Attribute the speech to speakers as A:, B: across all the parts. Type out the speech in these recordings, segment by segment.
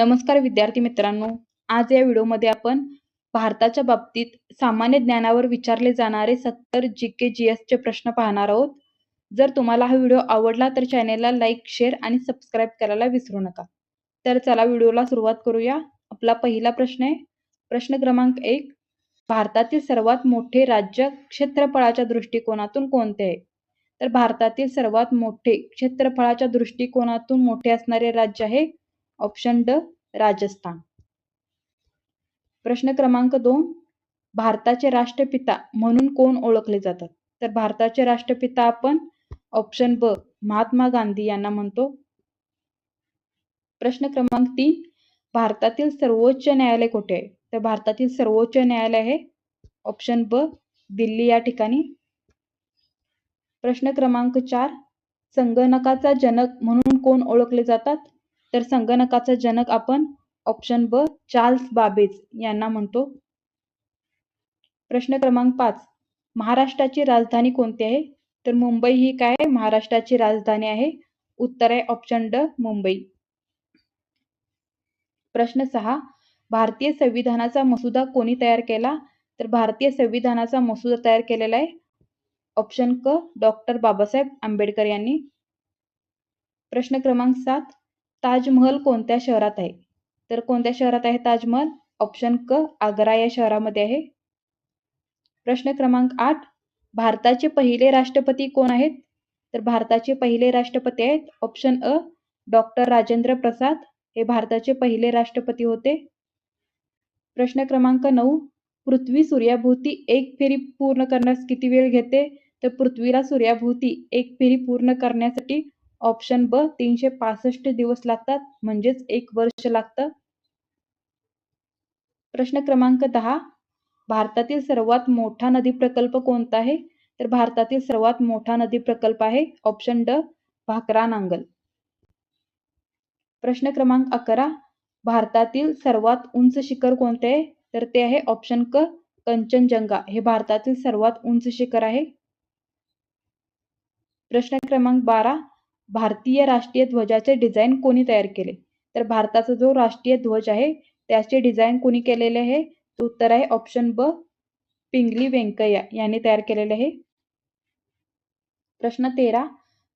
A: नमस्कार विद्यार्थी मित्रांनो आज या व्हिडिओमध्ये आपण भारताच्या बाबतीत सामान्य ज्ञानावर विचारले जाणारे सत्तर जी के जी एस चे प्रश्न पाहणार आहोत जर तुम्हाला हा व्हिडिओ आवडला तर चॅनेलला लाईक शेअर आणि सबस्क्राईब करायला विसरू नका तर चला व्हिडिओला सुरुवात करूया आपला पहिला प्रश्न आहे प्रश्न क्रमांक एक भारतातील सर्वात मोठे राज्य क्षेत्रफळाच्या दृष्टिकोनातून कोणते आहे तर भारतातील सर्वात मोठे क्षेत्रफळाच्या दृष्टिकोनातून मोठे असणारे राज्य आहे ऑप्शन ड राजस्थान प्रश्न क्रमांक दोन भारताचे राष्ट्रपिता म्हणून कोण ओळखले जातात तर भारताचे राष्ट्रपिता आपण ऑप्शन ब महात्मा गांधी यांना म्हणतो प्रश्न क्रमांक तीन भारतातील सर्वोच्च न्यायालय कुठे आहे तर भारतातील सर्वोच्च न्यायालय आहे ऑप्शन ब दिल्ली या ठिकाणी प्रश्न क्रमांक चार संगणकाचा जनक म्हणून कोण ओळखले जातात तर संगणकाचा जनक आपण ऑप्शन ब चार्ल्स बाबेज यांना म्हणतो प्रश्न क्रमांक पाच महाराष्ट्राची राजधानी कोणती आहे तर मुंबई ही काय महाराष्ट्राची राजधानी आहे उत्तर आहे ऑप्शन ड मुंबई प्रश्न सहा भारतीय संविधानाचा मसुदा कोणी तयार केला तर भारतीय संविधानाचा मसुदा तयार केलेला आहे ऑप्शन क डॉक्टर बाबासाहेब आंबेडकर यांनी प्रश्न क्रमांक सात ताजमहल कोणत्या शहरात आहे तर कोणत्या शहरात आहे ताजमहल ऑप्शन क आग्रा या शहरामध्ये आहे प्रश्न क्रमांक आठ भारताचे पहिले राष्ट्रपती कोण आहेत तर भारताचे पहिले राष्ट्रपती आहेत ऑप्शन अ डॉक्टर राजेंद्र प्रसाद हे भारताचे पहिले राष्ट्रपती होते प्रश्न क्रमांक नऊ पृथ्वी सूर्याभोवती एक फेरी पूर्ण करण्यास किती वेळ घेते तर पृथ्वीला सूर्याभोवती एक फेरी पूर्ण करण्यासाठी ऑप्शन ब तीनशे पासष्ट दिवस लागतात म्हणजेच एक वर्ष लागतं प्रश्न क्रमांक दहा भारतातील सर्वात मोठा नदी प्रकल्प कोणता आहे तर भारतातील सर्वात मोठा नदी प्रकल्प आहे ऑप्शन ड भाकरा नांगल प्रश्न क्रमांक अकरा भारतातील सर्वात उंच शिखर कोणते आहे तर ते आहे ऑप्शन क कंचनजंगा हे भारतातील सर्वात उंच शिखर आहे प्रश्न क्रमांक बारा भारतीय राष्ट्रीय ध्वजाचे डिझाईन कोणी तयार केले तर भारताचा जो राष्ट्रीय ध्वज आहे त्याचे डिझाईन कोणी केलेले आहे तो उत्तर आहे ऑप्शन ब पिंगली व्यंकय्या यांनी तयार केलेले आहे प्रश्न तेरा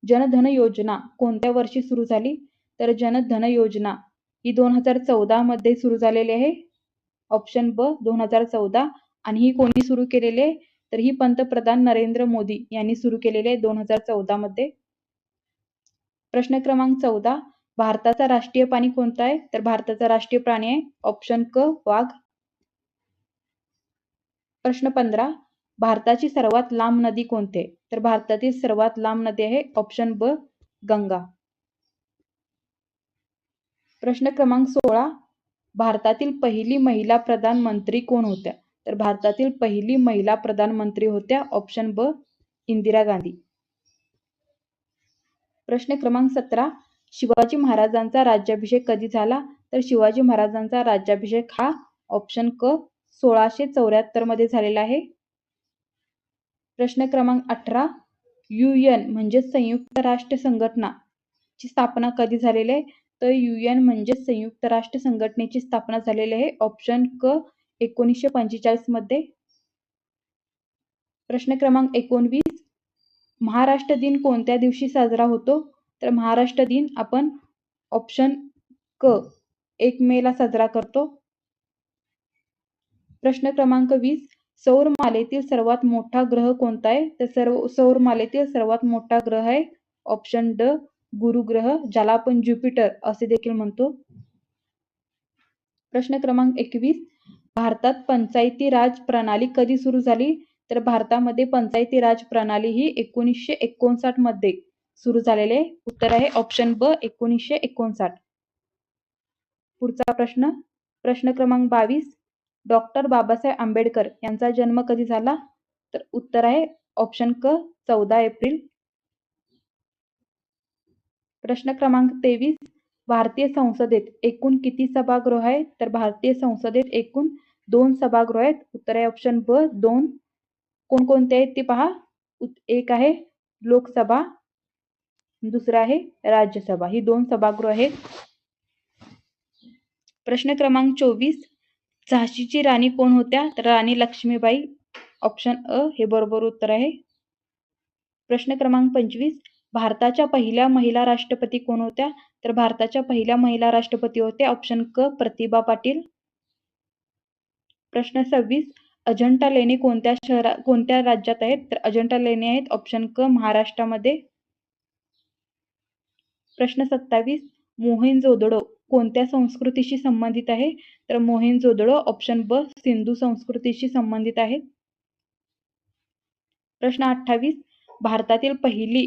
A: जनधन योजना कोणत्या वर्षी सुरू झाली तर जनधन योजना ही दोन हजार चौदा मध्ये सुरू झालेली आहे ऑप्शन ब दोन हजार चौदा आणि ही कोणी सुरू केलेली आहे तर ही पंतप्रधान नरेंद्र मोदी यांनी सुरू केलेली आहे दोन हजार चौदा मध्ये प्रश्न क्रमांक चौदा भारताचा राष्ट्रीय प्राणी कोणता आहे तर भारताचा राष्ट्रीय प्राणी आहे ऑप्शन क वाघ प्रश्न पंधरा भारताची सर्वात लांब नदी कोणती आहे तर भारतातील सर्वात लांब नदी आहे ऑप्शन ब गंगा प्रश्न क्रमांक सोळा भारतातील पहिली महिला प्रधानमंत्री कोण होत्या तर भारतातील पहिली महिला प्रधानमंत्री होत्या ऑप्शन ब इंदिरा गांधी प्रश्न क्रमांक सतरा शिवाजी महाराजांचा राज्याभिषेक कधी झाला तर शिवाजी महाराजांचा राज्याभिषेक हा ऑप्शन क सोळाशे चौऱ्याहत्तर मध्ये झालेला आहे प्रश्न क्रमांक अठरा युएन म्हणजे संयुक्त राष्ट्र संघटना ची स्थापना कधी झालेली आहे तर युएन म्हणजे संयुक्त राष्ट्र संघटनेची स्थापना झालेली आहे ऑप्शन क एकोणीसशे पंचेचाळीस मध्ये प्रश्न क्रमांक एकोणवीस महाराष्ट्र दिन कोणत्या दिवशी साजरा होतो तर महाराष्ट्र दिन आपण ऑप्शन क एक मे ला साजरा करतो प्रश्न क्रमांक वीस सौरमालेतील सर्वात मोठा ग्रह कोणता आहे तर सर्व सौरमालेतील सर्वात मोठा ग्रह आहे ऑप्शन ड गुरुग्रह ज्याला आपण ज्युपिटर असे देखील म्हणतो प्रश्न क्रमांक एकवीस भारतात पंचायती राज प्रणाली कधी सुरू झाली तर भारतामध्ये पंचायती राज प्रणाली ही एकोणीसशे एकोणसाठ मध्ये सुरू झालेले उत्तर आहे ऑप्शन ब एकोणीसशे एकोणसाठ पुढचा प्रश्न प्रश्न क्रमांक बावीस डॉक्टर बाबासाहेब आंबेडकर यांचा जन्म कधी झाला तर उत्तर आहे ऑप्शन क चौदा एप्रिल प्रश्न क्रमांक तेवीस भारतीय संसदेत एकूण किती सभागृह आहे तर भारतीय संसदेत एकूण दोन सभागृह आहेत उत्तर आहे ऑप्शन ब दोन कोणकोणते आहेत ते पहा एक आहे लोकसभा दुसरा आहे राज्यसभा ही दोन सभागृह आहेत प्रश्न क्रमांक चोवीस झाशीची राणी कोण होत्या तर राणी लक्ष्मीबाई ऑप्शन अ हे बरोबर उत्तर आहे प्रश्न क्रमांक पंचवीस भारताच्या पहिल्या महिला राष्ट्रपती कोण होत्या तर भारताच्या पहिल्या महिला राष्ट्रपती होत्या ऑप्शन क प्रतिभा पाटील प्रश्न सव्वीस अजंठा लेणी कोणत्या शहरा कोणत्या राज्यात आहेत तर अजंठा लेणी आहेत ऑप्शन क महाराष्ट्रामध्ये प्रश्न सत्तावीस मोहेंजोदडो कोणत्या संस्कृतीशी संबंधित आहे तर मोहेंजोदडो ऑप्शन ब सिंधू संस्कृतीशी संबंधित आहे प्रश्न अठ्ठावीस भारतातील पहिली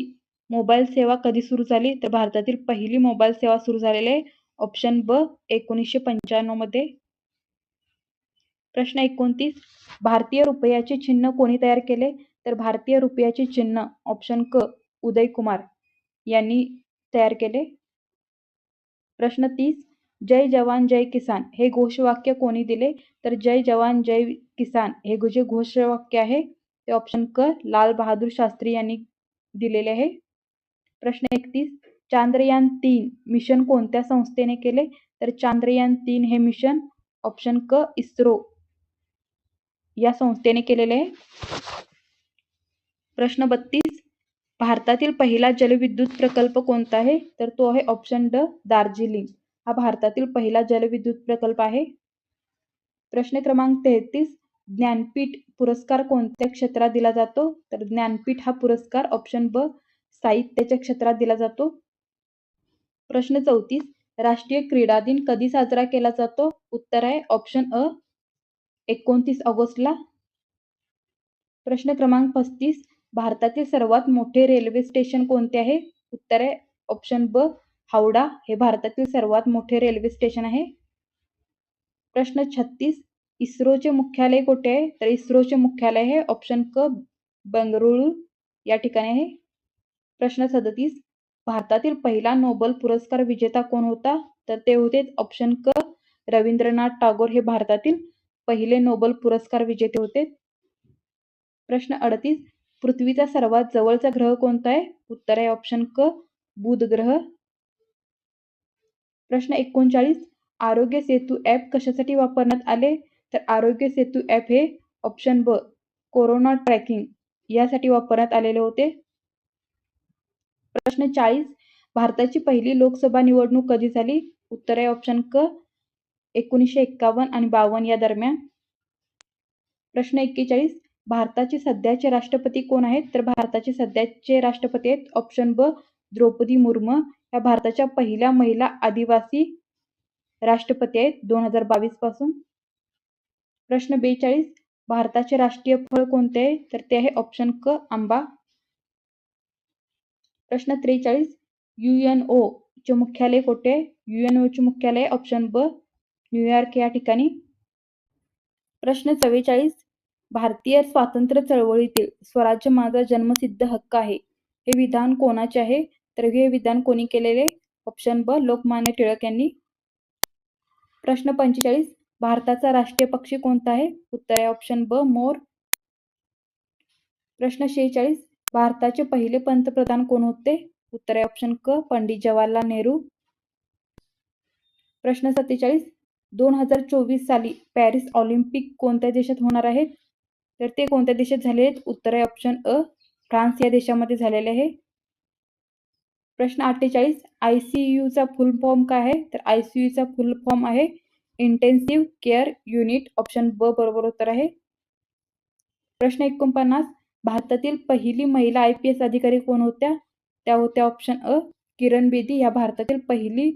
A: मोबाईल सेवा कधी सुरू झाली तर भारतातील पहिली मोबाईल सेवा सुरू झालेली आहे ऑप्शन ब एकोणीसशे पंच्याण्णव मध्ये प्रश्न एकोणतीस भारतीय रुपयाचे चिन्ह कोणी तयार केले तर भारतीय रुपयाचे चिन्ह ऑप्शन क उदय कुमार यांनी तयार केले प्रश्न तीस जय जवान जय किसान हे घोषवाक्य कोणी दिले तर जय जवान जय किसान हे जे घोषवाक्य आहे ते ऑप्शन क लाल बहादूर शास्त्री यांनी दिलेले आहे प्रश्न एकतीस चांद्रयान तीन मिशन कोणत्या संस्थेने केले तर चांद्रयान तीन हे मिशन ऑप्शन क इस्रो या संस्थेने केलेले आहे प्रश्न बत्तीस भारतातील पहिला जलविद्युत प्रकल्प कोणता आहे तर तो आहे ऑप्शन ड दार्जिलिंग हा भारतातील पहिला जलविद्युत प्रकल्प आहे प्रश्न क्रमांक तेहतीस ज्ञानपीठ पुरस्कार कोणत्या क्षेत्रात दिला जातो तर ज्ञानपीठ हा पुरस्कार ऑप्शन ब साहित्याच्या क्षेत्रात दिला जातो प्रश्न चौतीस राष्ट्रीय क्रीडा दिन कधी साजरा केला जातो उत्तर आहे ऑप्शन अ एकोणतीस ऑगस्टला प्रश्न क्रमांक पस्तीस भारतातील सर्वात मोठे रेल्वे स्टेशन कोणते आहे उत्तर आहे ऑप्शन ब हावडा हे भारतातील सर्वात मोठे रेल्वे स्टेशन आहे प्रश्न छत्तीस इस्रोचे मुख्यालय कोठे आहे तर इस्रोचे मुख्यालय हे ऑप्शन क बंगळुरू या ठिकाणी आहे प्रश्न सदतीस भारतातील पहिला नोबेल पुरस्कार विजेता कोण होता तर ते होते ऑप्शन क रवींद्रनाथ टागोर हे भारतातील पहिले नोबल पुरस्कार विजेते होते प्रश्न अडतीस पृथ्वीचा सर्वात जवळचा ग्रह कोणता आहे उत्तर आहे ऑप्शन क बुध ग्रह प्रश्न एकोणचाळीस आरोग्य सेतू ऍप कशासाठी वापरण्यात आले तर आरोग्य सेतू ऍप हे ऑप्शन ब कोरोना ट्रॅकिंग यासाठी वापरण्यात आलेले होते प्रश्न चाळीस भारताची पहिली लोकसभा निवडणूक कधी झाली उत्तर आहे ऑप्शन क एकोणीसशे एक्कावन्न आणि बावन्न या दरम्यान प्रश्न एक्केचाळीस भारताचे सध्याचे राष्ट्रपती कोण आहेत तर भारताचे सध्याचे राष्ट्रपती आहेत ऑप्शन ब द्रौपदी मुर्मू या भारताच्या पहिल्या महिला आदिवासी राष्ट्रपती आहेत दोन हजार बावीस पासून प्रश्न बेचाळीस भारताचे राष्ट्रीय फळ कोणते आहे तर ते आहे ऑप्शन क आंबा प्रश्न त्रेचाळीस युएनओ चे मुख्यालय कोठे युएनओ चे मुख्यालय ऑप्शन ब न्यूयॉर्क या ठिकाणी प्रश्न चव्वेचाळीस भारतीय स्वातंत्र्य चळवळीतील स्वराज्य माझा जन्मसिद्ध हक्क आहे हे विधान कोणाचे आहे तर हे विधान कोणी केलेले ऑप्शन ब लोकमान्य टिळक यांनी प्रश्न पंचेचाळीस भारताचा राष्ट्रीय पक्षी कोणता आहे उत्तर आहे ऑप्शन ब मोर प्रश्न शेहेचाळीस भारताचे पहिले पंतप्रधान कोण होते उत्तर आहे ऑप्शन क पंडित जवाहरलाल नेहरू प्रश्न सत्तेचाळीस दोन हजार चोवीस साली पॅरिस ऑलिम्पिक कोणत्या देशात होणार आहे तर ते कोणत्या देशात झाले आहेत उत्तर आहे ऑप्शन अ फ्रान्स या देशामध्ये झालेले आहे प्रश्न अठ्ठेचाळीस चा फुल फॉर्म काय आहे तर चा फुल फॉर्म आहे इंटेन्सिव्ह केअर युनिट ऑप्शन ब बरोबर उत्तर आहे प्रश्न एकोणपन्नास भारतातील पहिली महिला आय पी एस अधिकारी कोण होत्या त्या होत्या ऑप्शन अ किरण बेदी ह्या भारतातील पहिली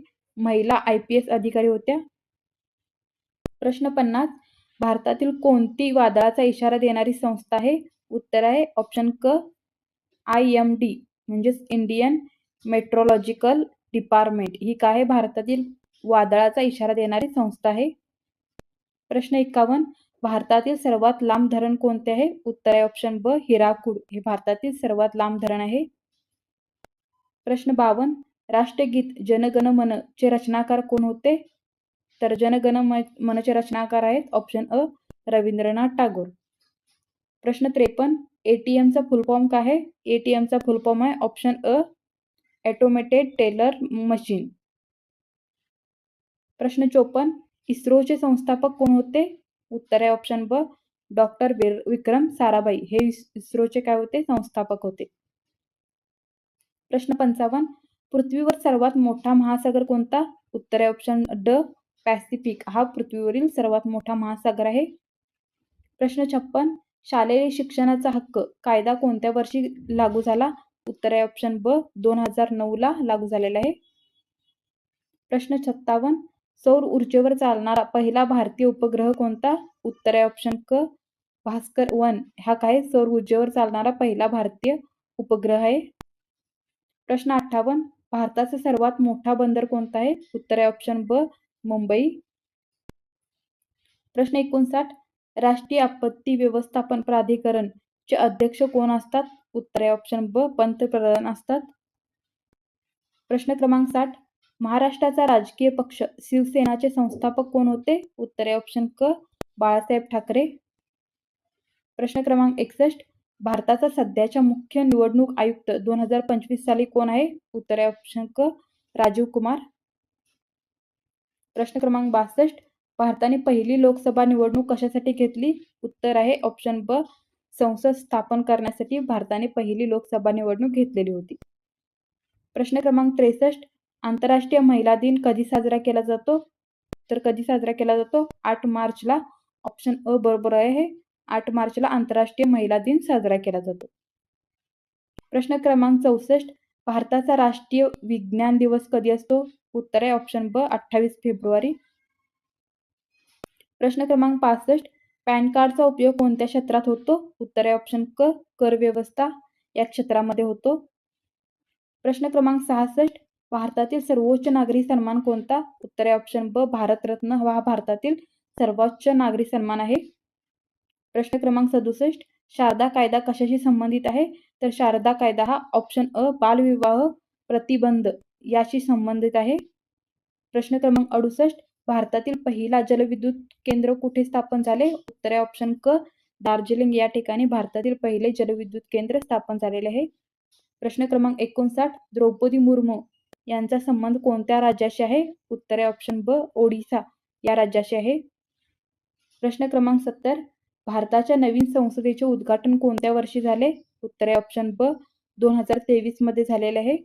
A: महिला आय पी एस अधिकारी होत्या प्रश्न पन्नास भारतातील कोणती वादळाचा इशारा देणारी संस्था आहे उत्तर आहे ऑप्शन क आय एम डी म्हणजेच इंडियन मेट्रोलॉजिकल डिपार्टमेंट ही काय आहे भारतातील वादळाचा इशारा देणारी संस्था आहे प्रश्न एक्कावन्न भारतातील सर्वात लांब धरण कोणते आहे उत्तर आहे ऑप्शन ब हिराकूड हे भारतातील सर्वात लांब धरण आहे प्रश्न बावन राष्ट्रगीत जनगण मन चे रचनाकार कोण होते तर जनगण मनचे रचनाकार आहेत ऑप्शन अ रवींद्रनाथ टागोर प्रश्न त्रेपन्न एटीएमचा फॉर्म काय आहे एटीएमचा फॉर्म आहे ऑप्शन अ ऑटोमेटेड टेलर मशीन प्रश्न चोपन्न इस्रोचे संस्थापक कोण होते उत्तर आहे ऑप्शन ब डॉक्टर विक्रम साराभाई हे इस्रोचे काय होते संस्थापक होते प्रश्न पंचावन्न पृथ्वीवर सर्वात मोठा महासागर कोणता उत्तर आहे ऑप्शन ड पॅसिफिक हा पृथ्वीवरील सर्वात मोठा महासागर आहे प्रश्न छप्पन शालेय शिक्षणाचा हक्क कायदा कोणत्या वर्षी लागू झाला उत्तर आहे ऑप्शन ब दोन हजार नऊ ला लागू झालेला आहे प्रश्न छत्तावन सौर ऊर्जेवर चालणारा पहिला भारतीय उपग्रह कोणता उत्तर आहे ऑप्शन क भास्कर वन हा काय सौर ऊर्जेवर चालणारा पहिला भारतीय उपग्रह आहे प्रश्न अठ्ठावन भारताचा सर्वात मोठा बंदर कोणता आहे उत्तर आहे ऑप्शन ब मुंबई प्रश्न एकोणसाठ राष्ट्रीय आपत्ती व्यवस्थापन प्राधिकरण चे अध्यक्ष कोण असतात उत्तर आहे ऑप्शन ब पंतप्रधान असतात प्रश्न क्रमांक साठ महाराष्ट्राचा राजकीय पक्ष शिवसेनाचे संस्थापक कोण होते उत्तर आहे ऑप्शन क बाळासाहेब ठाकरे प्रश्न क्रमांक एकसष्ट भारताचा सध्याच्या मुख्य निवडणूक आयुक्त दोन हजार पंचवीस साली कोण आहे उत्तर आहे ऑप्शन क राजीव कुमार प्रश्न क्रमांक बासष्ट भारताने पहिली लोकसभा निवडणूक कशासाठी घेतली उत्तर आहे ऑप्शन ब संसद स्थापन करण्यासाठी भारताने पहिली लोकसभा निवडणूक घेतलेली होती प्रश्न क्रमांक त्रेसष्ट आंतरराष्ट्रीय महिला दिन कधी साजरा केला जातो तर कधी साजरा केला जातो आठ मार्चला ऑप्शन अ बरोबर आहे आठ मार्चला आंतरराष्ट्रीय महिला दिन साजरा केला जातो प्रश्न क्रमांक चौसष्ट भारताचा राष्ट्रीय विज्ञान दिवस कधी असतो उत्तर आहे ऑप्शन ब अठ्ठावीस फेब्रुवारी प्रश्न क्रमांक पासष्ट पॅन कार्डचा उपयोग कोणत्या क्षेत्रात होतो उत्तर आहे ऑप्शन क कर व्यवस्था या क्षेत्रामध्ये होतो प्रश्न क्रमांक सहासष्ट भारतातील सर्वोच्च नागरी सन्मान कोणता उत्तर आहे ऑप्शन ब भारतरत्न हा भारतातील सर्वोच्च नागरी सन्मान आहे प्रश्न क्रमांक सदुसष्ट शारदा कायदा कशाशी संबंधित आहे तर शारदा कायदा हा ऑप्शन अ बालविवाह प्रतिबंध याशी संबंधित आहे प्रश्न क्रमांक अडुसष्ट भारतातील पहिला जलविद्युत केंद्र कुठे स्थापन झाले उत्तर आहे ऑप्शन क दार्जिलिंग या ठिकाणी भारतातील पहिले जलविद्युत केंद्र स्थापन झालेले आहे प्रश्न क्रमांक एकोणसाठ द्रौपदी मुर्मू यांचा संबंध कोणत्या राज्याशी आहे उत्तर आहे ऑप्शन ब ओडिसा या राज्याशी आहे प्रश्न क्रमांक सत्तर भारताच्या नवीन संसदेचे उद्घाटन कोणत्या वर्षी झाले उत्तर आहे ऑप्शन ब दोन हजार तेवीस मध्ये झालेले आहे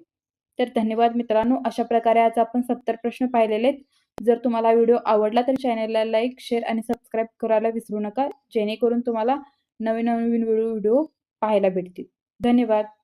A: तर धन्यवाद मित्रांनो अशा प्रकारे आज आपण सत्तर प्रश्न पाहिलेले आहेत जर तुम्हाला व्हिडिओ आवडला तर चॅनलला लाईक शेअर आणि सबस्क्राईब करायला विसरू नका जेणेकरून तुम्हाला नवीन नवीन व्हिडिओ पाहायला भेटतील धन्यवाद